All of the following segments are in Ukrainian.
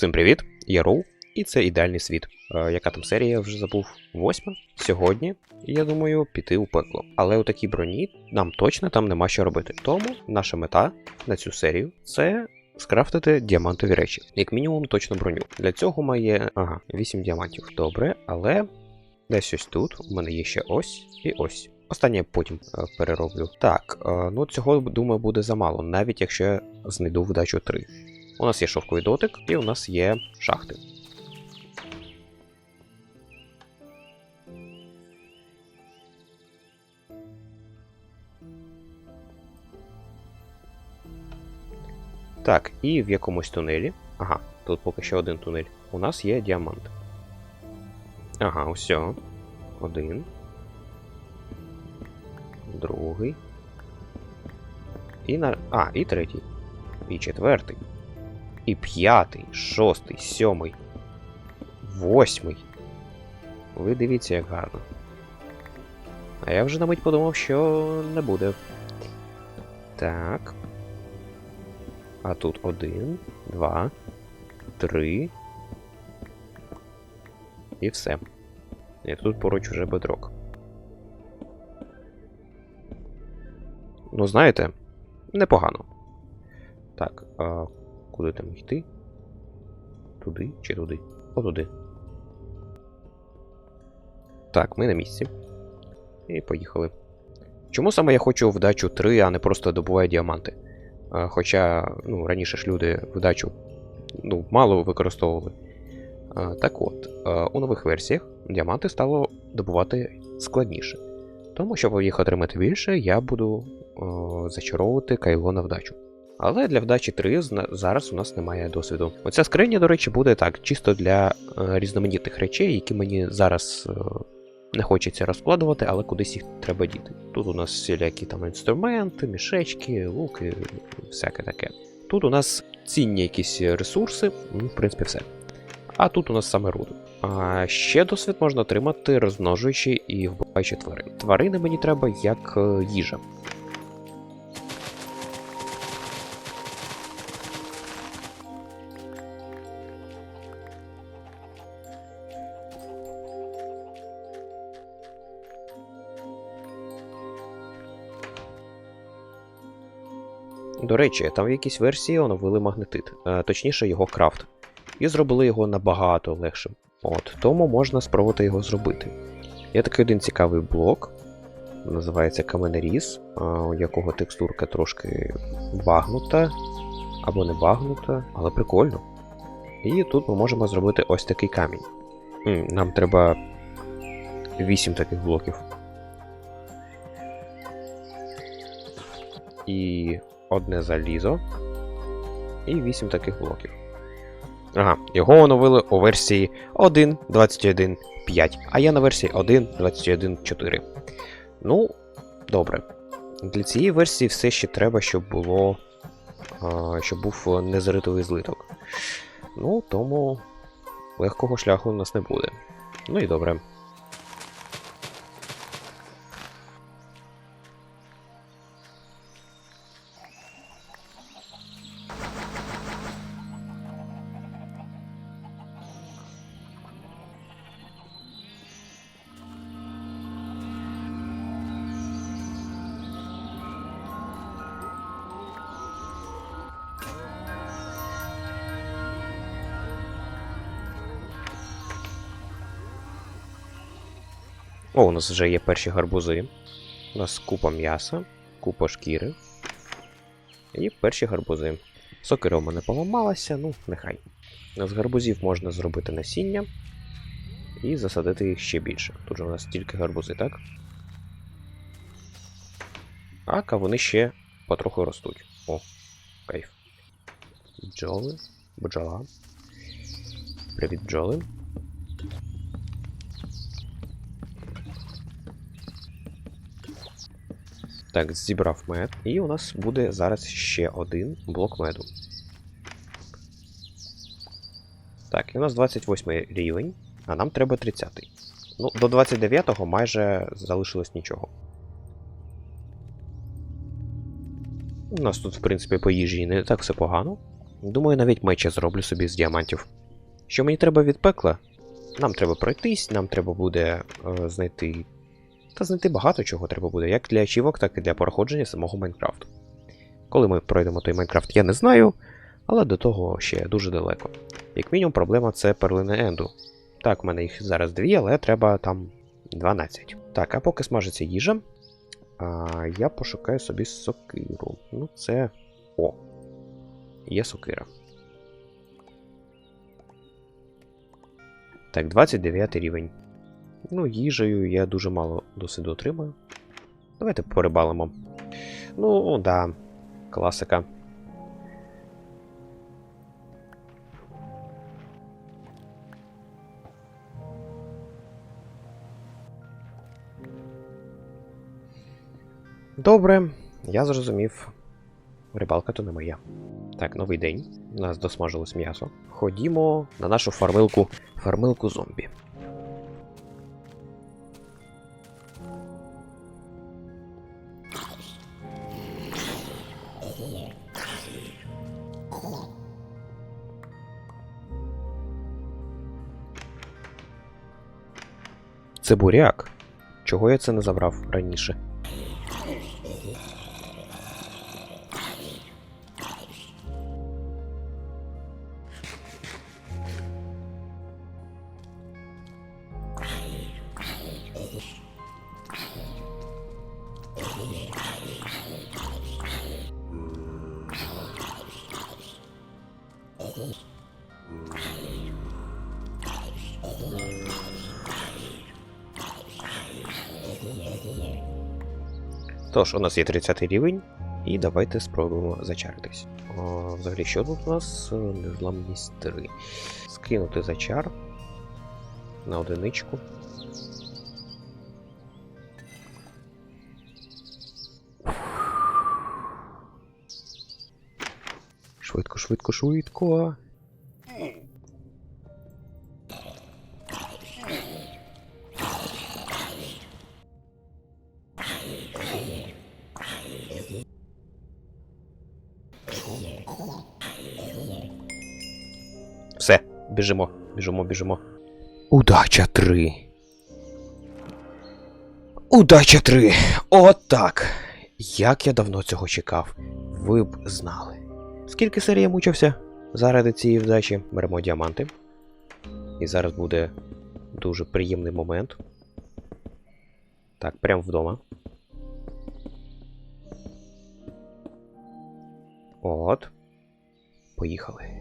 Всім привіт! Я Роу, і це ідеальний світ. Е, яка там серія я вже забув? Восьма? Сьогодні, я думаю, піти у пекло. Але у такій броні нам точно там нема що робити. Тому наша мета на цю серію це скрафтити діамантові речі. Як мінімум, точно броню. Для цього має. Ага, 8 діамантів. Добре, але десь ось тут у мене є ще ось і ось. Останнє потім е, перероблю. Так, е, ну цього думаю буде замало, навіть якщо я знайду вдачу 3. У нас є шовковий дотик, і у нас є шахти. Так, і в якомусь тунелі. Ага, тут поки що один тунель. У нас є діамант. Ага, усе. Один. Другий. І на. А, і третій. І четвертий. І п'ятий, шостий, сьомий, восьмий. Ви дивіться, як гарно. А я вже на мить подумав, що не буде. Так. А тут один, два, три. І все. І тут поруч вже бедрок. Ну, знаєте, непогано. Так, а куди там йти? Туди чи туди? Отуди. Так, ми на місці. І поїхали. Чому саме я хочу вдачу 3, а не просто добуваю діаманти? Хоча, ну, раніше ж люди вдачу ну, мало використовували. Так от, у нових версіях діаманти стало добувати складніше. Тому, щоб їх отримати більше, я буду о, зачаровувати кайло на вдачу. Але для вдачі 3 зараз у нас немає досвіду. Оця скриня, до речі, буде так, чисто для е, різноманітних речей, які мені зараз е, не хочеться розкладувати, але кудись їх треба діти. Тут у нас всілякі там інструменти, мішечки, луки, всяке таке. Тут у нас цінні якісь ресурси, ну, в принципі, все. А тут у нас саме руду. А ще досвід можна отримати, розмножуючи і вбиваючи тварин. Тварини мені треба як е, їжа. До речі, там в якійсь версії оновили магнетит, е, точніше його крафт, і зробили його набагато легшим. От, тому можна спробувати його зробити. Є такий один цікавий блок, називається каменеріз, е, у якого текстурка трошки багнута або не багнута, але прикольно. І тут ми можемо зробити ось такий камінь. Нам треба 8 таких блоків. І одне залізо. І 8 таких блоків. Ага, його оновили у версії 1.21.5, а я на версії 1.21.4. Ну, добре. Для цієї версії все ще треба, щоб було. Щоб був незаритовий злиток. Ну, тому легкого шляху у нас не буде. Ну і добре. Нас вже є перші гарбузи. У нас купа м'яса, купа шкіри. І перші гарбузи. Сокира у мене поламалася, ну, нехай. З гарбузів можна зробити насіння і засадити їх ще більше. Тут же у нас тільки гарбузи, так? А вони ще потроху ростуть. О, кайф. Бджоли, бджола. Привіт, бджоли. Так, зібрав мед. І у нас буде зараз ще один блок меду. Так, і у нас 28 рівень, а нам треба 30. Ну, до 29-го майже залишилось нічого. У нас тут, в принципі, по їжі не так все погано. Думаю, навіть меча зроблю собі з діамантів. Що мені треба від пекла? Нам треба пройтись, нам треба буде е, знайти. Та знайти багато чого треба буде, як для ачівок, так і для проходження самого Майнкрафту. Коли ми пройдемо той Майнкрафт, я не знаю, але до того ще дуже далеко. Як мінімум, проблема це перлини Енду. Так, в мене їх зараз дві, але треба там 12. Так, а поки смажиться їжа, а, я пошукаю собі сокиру. Ну, це. О! Є сокира. Так, 29 рівень. Ну, їжею я дуже мало досвіду отримаю. Давайте порибалимо. Ну, да, класика. Добре, я зрозумів. Рибалка то не моя. Так, новий день. У нас досмажилось м'ясо. Ходімо на нашу фармилку фармилку зомбі. Це буряк. Чого я це не забрав раніше? Тож, у нас є 30 рівень, і давайте спробуємо зачаритись. О, взагалі, що тут у нас? Е, Незламність 3. Скинути зачар на одиничку. Швидко, швидко, швидко. Біжимо, біжимо, біжимо. Удача 3. Удача 3. Отак. Як я давно цього чекав. Ви б знали. Скільки серій я мучився заради цієї вдачі? Беремо діаманти. І зараз буде дуже приємний момент. Так, прямо вдома. От. Поїхали.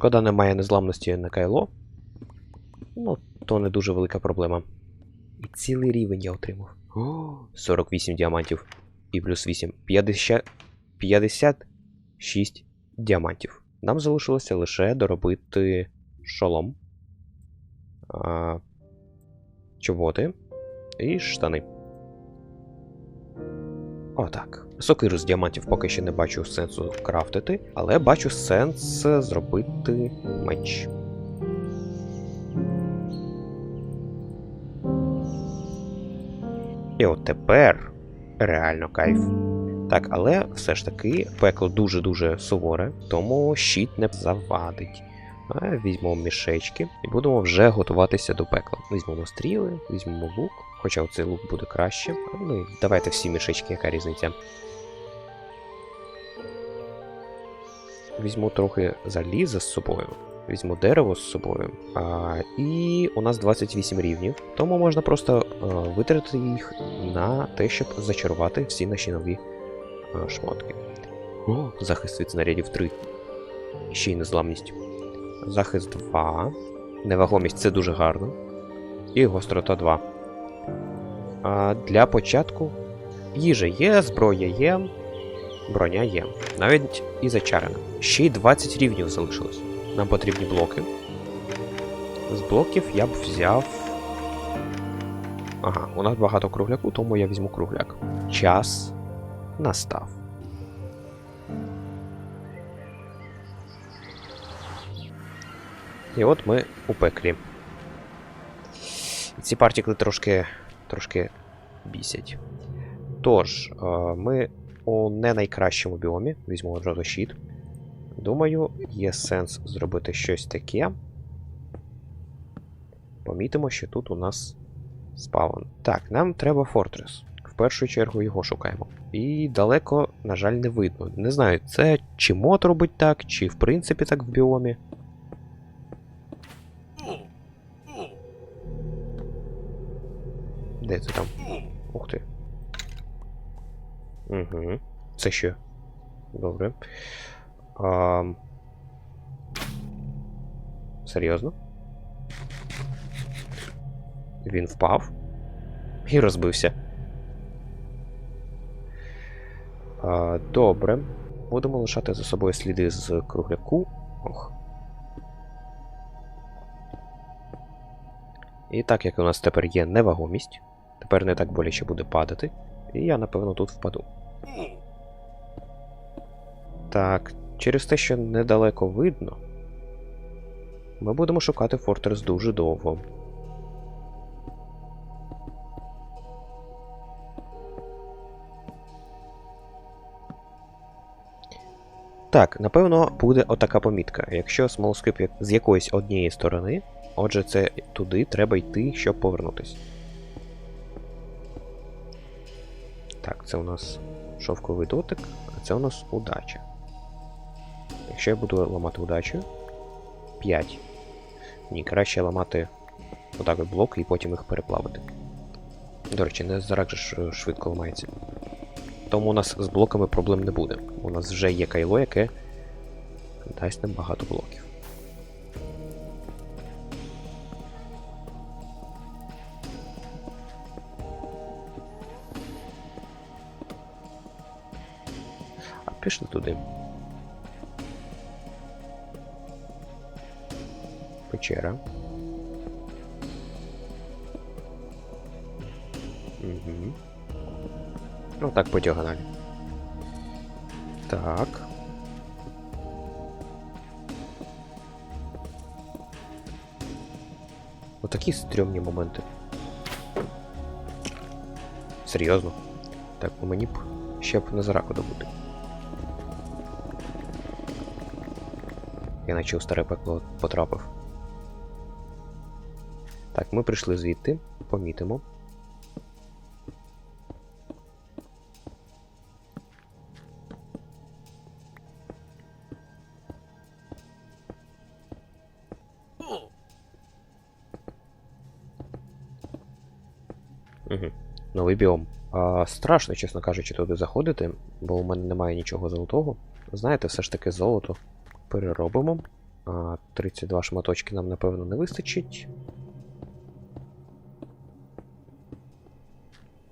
Шкода, немає незламності на кайло. Ну, то не дуже велика проблема. І цілий рівень я отримав. О, 48 діамантів. І плюс 8. 50... 56 діамантів. Нам залишилося лише доробити шолом, а, чоботи і штани. Отак. Сокиру з діамантів поки що не бачу сенсу крафтити, але бачу сенс зробити меч. І от тепер реально кайф. Так, але все ж таки пекло дуже-дуже суворе, тому щит не завадить. Візьмемо мішечки і будемо вже готуватися до пекла. Візьмемо стріли, візьмемо лук, хоча оцей лук буде краще. Ну і давайте всі мішечки, яка різниця. Візьму трохи заліза з собою, візьму дерево з собою. А, і у нас 28 рівнів, тому можна просто а, витратити їх на те, щоб зачарувати всі наші нові а, шмотки. О, захист від снарядів 3. Ще й незламність. Захист 2. Невагомість це дуже гарно. І гострота 2. А для початку їжа є, зброя є, броня є. Навіть і зачарена. Ще й 20 рівнів залишилось. Нам потрібні блоки. З блоків я б взяв. Ага, у нас багато кругляку, тому я візьму кругляк. Час настав. І от ми у пеклі. Ці партікли трошки, трошки бісять. Тож, е, ми у не найкращому біомі. Візьму одразу щит. Думаю, є сенс зробити щось таке. Помітимо, що тут у нас спаун. Так, нам треба фортрес. В першу чергу його шукаємо. І далеко, на жаль, не видно. Не знаю, це чи мод робить так, чи в принципі так в біомі. Де це там? Ух ти. Угу. Це що? Добре. А... Серйозно? Він впав і розбився. А, добре. Будемо лишати за собою сліди з кругляку. Ох. І так як у нас тепер є невагомість, тепер не так боляче буде падати. І я, напевно, тут впаду. Так, через те, що недалеко видно, ми будемо шукати Фортрес дуже довго. Так, напевно, буде отака помітка. Якщо смолоскип з якоїсь однієї сторони, отже, це туди треба йти, щоб повернутися. Так, це у нас шовковий дотик, а це у нас удача. Якщо я буду ламати удачу. 5. Ні, краще ламати отак от блоки і потім їх переплавити. До речі, не зарак е, швидко ламається. Тому у нас з блоками проблем не буде. У нас вже є кайло, яке дасть нам багато блоків. Пішли туди. Печера. Угу. Ну так, по діагоналі. Так. Отакі стрьомні моменти. Серйозно? Так, ну мені б ще б на зараку добути. Я наче у старе пекло потрапив. Так, ми прийшли звідти, помітимо. Угу. Новий біом. А, страшно, чесно кажучи, туди заходити, бо у мене немає нічого золотого. Знаєте, все ж таки золото переробимо. А, 32 шматочки нам, напевно, не вистачить.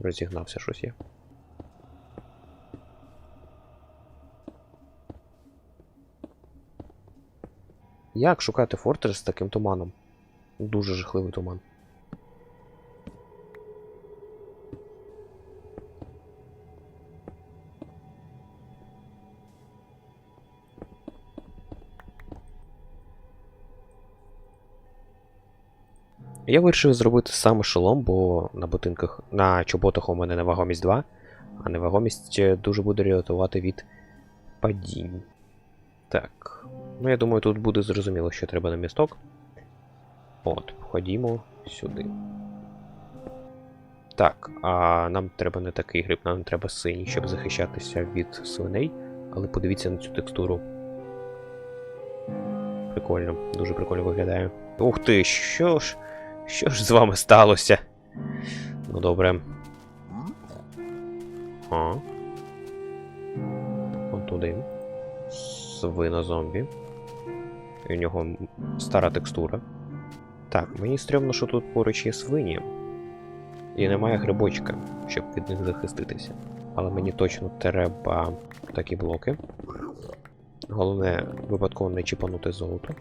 Розігнався щось є. Як шукати фортер з таким туманом? Дуже жахливий туман. Я вирішив зробити саме шолом, бо на ботинках, на чоботах у мене невагомість 2, а невагомість е, дуже буде рятувати від падінь. Так. Ну я думаю, тут буде зрозуміло, що треба на місток. От, ходімо сюди. Так, а нам треба не такий гриб, нам треба синій, щоб захищатися від свиней. Але подивіться на цю текстуру. Прикольно, дуже прикольно виглядає. Ух ти, що ж. Що ж з вами сталося? Ну добре. А. Вон туди. Свино зомбі. І у нього стара текстура. Так, мені стрьомно, що тут поруч є свині. І немає грибочка, щоб від них захиститися. Але мені точно треба такі блоки. Головне, випадково не чіпанути золото.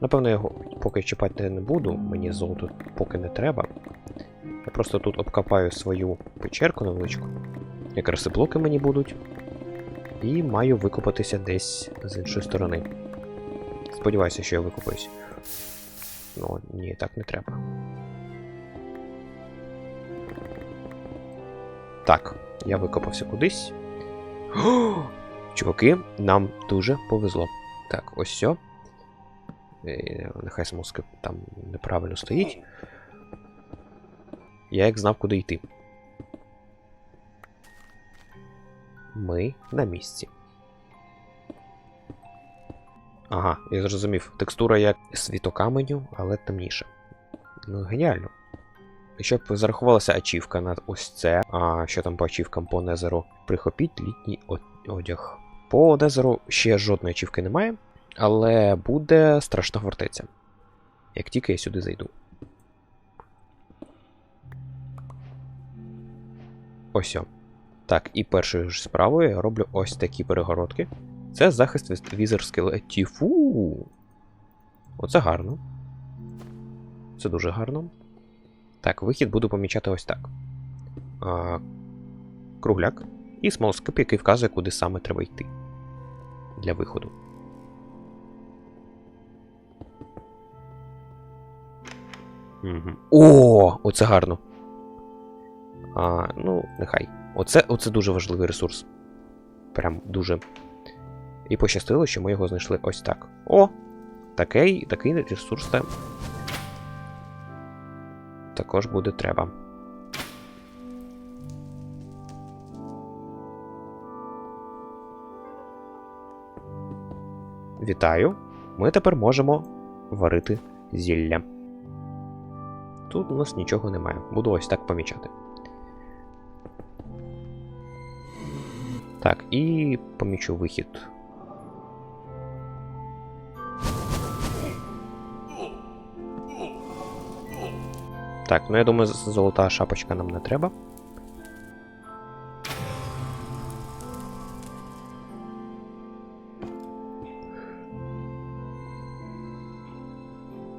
Напевно, я його поки чіпати не буду, мені золото поки не треба. Я просто тут обкопаю свою печерку невеличку. Якраз і блоки мені будуть. І маю викопатися десь з іншої сторони. сподіваюся, що я викупаюсь. Ну, ні, так не треба. Так, я викопався кудись. О! Чуваки, нам дуже повезло. Так, ось все. Нехай смузка там неправильно стоїть. Я як знав, куди йти. Ми на місці. Ага, я зрозумів. Текстура як світокаменю, але темніша. Ну, геніально. Щоб зарахувалася ачівка на ось це. А що там по ачівкам по Незеру? Прихопіть літній одяг. По Незеру ще жодної ачівки немає, але буде страшна фортеця. Як тільки я сюди зайду. Ось. о. Так, і першою ж справою я роблю ось такі перегородки. Це захист від візер скелетів. Фу. Оце гарно. Це дуже гарно. Так, вихід буду помічати ось так. А, кругляк і смолскип, який вказує, куди саме треба йти для виходу. Угу. О, оце гарно. А, Ну, нехай. Оце, оце дуже важливий ресурс. Прям дуже. І пощастило, що ми його знайшли ось так. О! Такий, такий ресурс там також буде треба. Вітаю! Ми тепер можемо варити зілля. Тут у нас нічого немає. Буду ось так помічати. Так, і помічу вихід. Так, ну я думаю, золота шапочка нам не треба.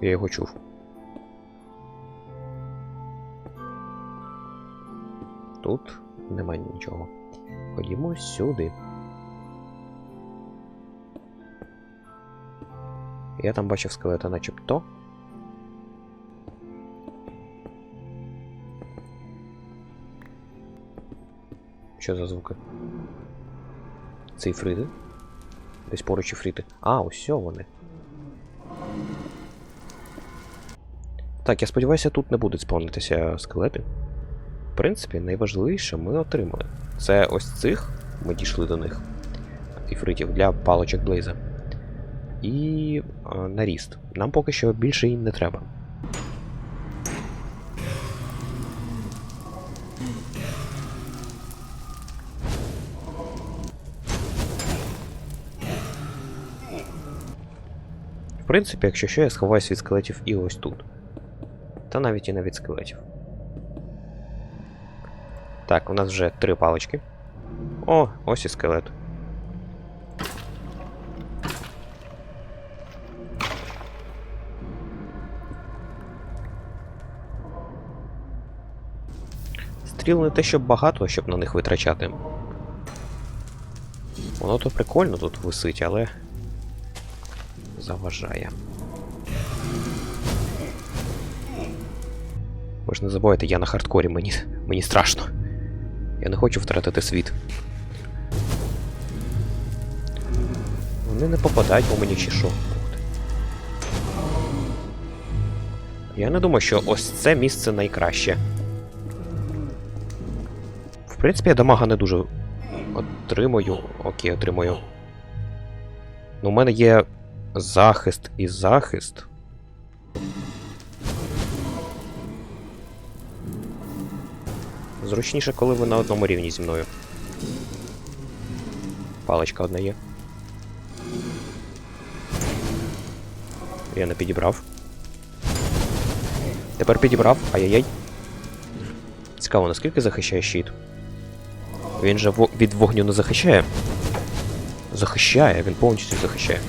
Я його чув. Тут немає нічого. Ходімо сюди. Я там бачив скелета начебто. Що за звуки? Це іфрити? Десь поруч іфрити. А, ось вони. Так, я сподіваюся, тут не будуть сповнитися скелети. В принципі, найважливіше ми отримали. Це ось цих, ми дійшли до них. Іфритів для палочок Блейза. І е, наріст. Нам поки що більше їм не треба. В принципі, якщо що, я сховаюсь від скелетів і ось тут. Та навіть і не від скелетів. Так, у нас вже три палички. О, ось і скелет. Стріл не те, щоб багато, щоб на них витрачати. Воно то прикольно тут висить, але заважає. Ви ж не забувайте, я на хардкорі, мені, мені страшно. Я не хочу втратити світ. Вони не попадають по мені чи що. Я не думаю, що ось це місце найкраще. В принципі, я дамага не дуже отримую. Окей, отримую. Ну, у мене є захист і захист. Зручніше, коли ви на одному рівні зі мною. Паличка одна є. Я не підібрав. Тепер підібрав. Ай-яй-яй. Цікаво, наскільки захищає щит? Він же від вогню не захищає. Захищає, він повністю захищає.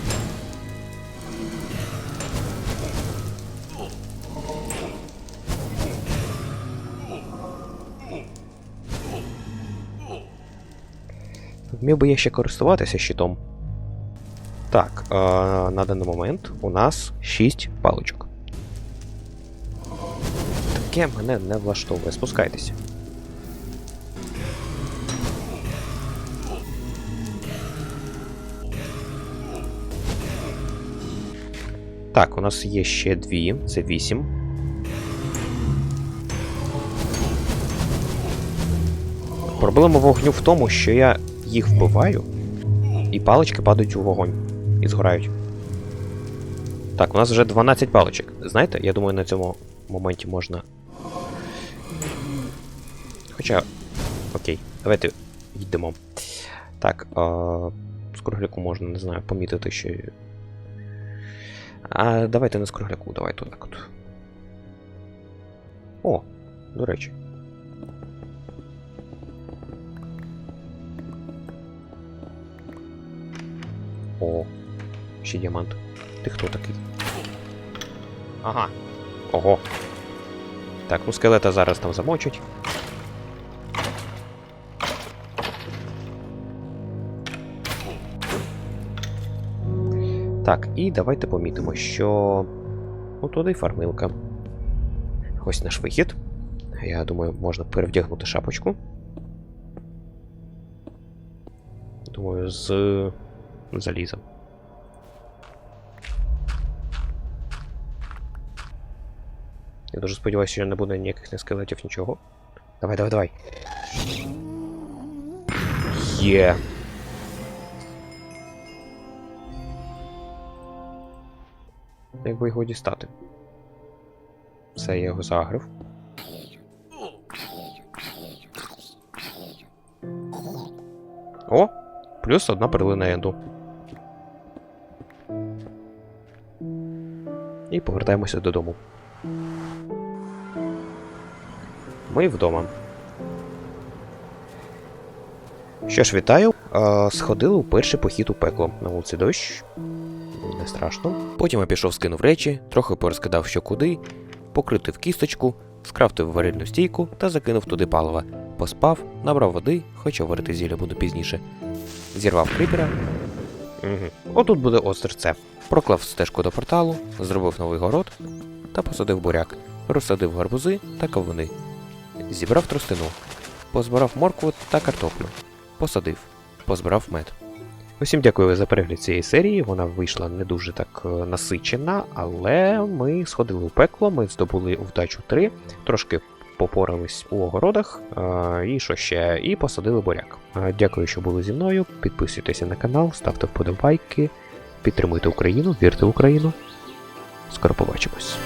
Вмів би я ще користуватися щитом. Так, е, на даний момент у нас 6 паличок. Таке мене не влаштовує. Спускайтеся. Так, у нас є ще дві, це 8. Проблема вогню в тому, що я їх вбиваю, і палички падають у вогонь і згорають. Так, у нас вже 12 паличок. Знаєте, я думаю, на цьому моменті можна. Хоча. Окей, давайте йдемо. Так, а... з можна, не знаю, помітити, що. А давайте не з кругляку, отак от. О, до речі. О, ще діамант. Ти хто такий? Ага. Ого. Так, ну скелета зараз там замочать. Так, і давайте помітимо, що. Ну, туди фармилка. Ось наш вихід. Я думаю, можна перевдягнути шапочку. Думаю, з залізом. Я дуже сподіваюся, що не буде ніяких не скелетів, нічого. Давай, давай, давай. Є. Як би його дістати? Все, я його загрив. О! Плюс одна перлина енду. І повертаємося додому. Ми вдома. Що ж, вітаю. Е, сходили у перший похід у пекло. На вулиці дощ. Не страшно. Потім я пішов, скинув речі, трохи порозкидав що куди, покритив кісточку, скрафтив варильну стійку та закинув туди палива. Поспав, набрав води, хоча варити зілля буду пізніше. Зірвав кріпера. Угу. Отут буде острівце. Проклав стежку до порталу, зробив новий город та посадив буряк, розсадив гарбузи та кавуни. Зібрав тростину, позбирав моркву та картоплю, посадив, позбирав мед. Усім дякую за перегляд цієї серії. Вона вийшла не дуже так е, насичена, але ми сходили у пекло, ми здобули вдачу 3, трошки попорались у огородах, і що ще, і посадили буряк. Дякую, що були зі мною. Підписуйтеся на канал, ставте вподобайки, підтримуйте Україну, вірте в Україну. Скоро побачимось.